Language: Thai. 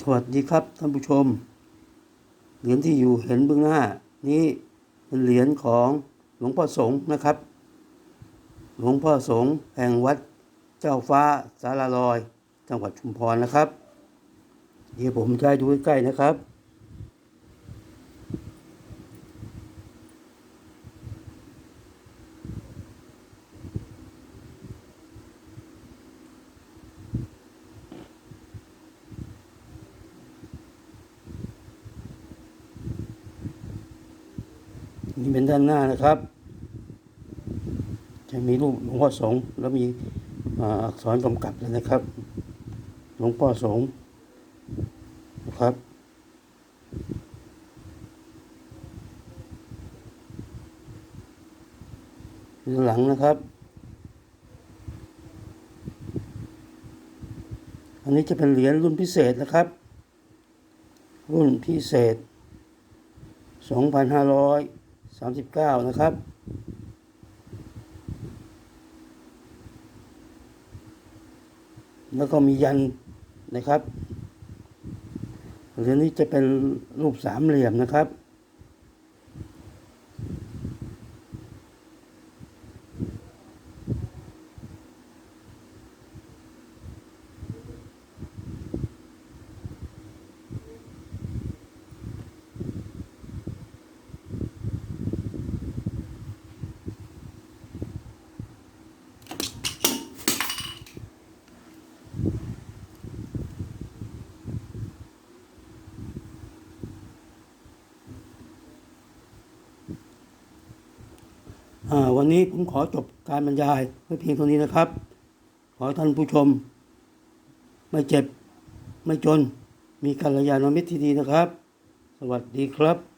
สวัสดีครับท่านผู้ชม เหรียญที่อยู่เห็นเบื้องหน้า นี้เป็นเหรียญของหลวงพ่อสงฆ์นะครับ หลวงพ่อสงฆ์แห่งวัดเจ้าฟ้าสาราลอย จังหวัดชุมพรนะครับ เดี๋ยวผมจะให้ดูใกล้ๆนะครับ นี่เป็นด้านหน้านะครับ จะมีรูปหลวงพ่อสงฆ์แล้วมีอักษรกำกับเลยนะครับ หลวงพ่อสงฆ์นะครับด้านหลังนะครับ อันนี้จะเป็นเหรียญรุ่นพิเศษนะครับ รุ่นพิเศษ สามสิบเก้านะครับ แล้วก็มียันนะครับหรือนี้จะเป็นรูปสามเหลี่ยมนะครับ วันนี้ผมขอจบการบรรยายไว้เพียงเท่านี้นะครับ ขอท่านผู้ชม ไม่เจ็บ ไม่จน มีกัลยาณมิตรที่ดีนะครับ สวัสดีครับ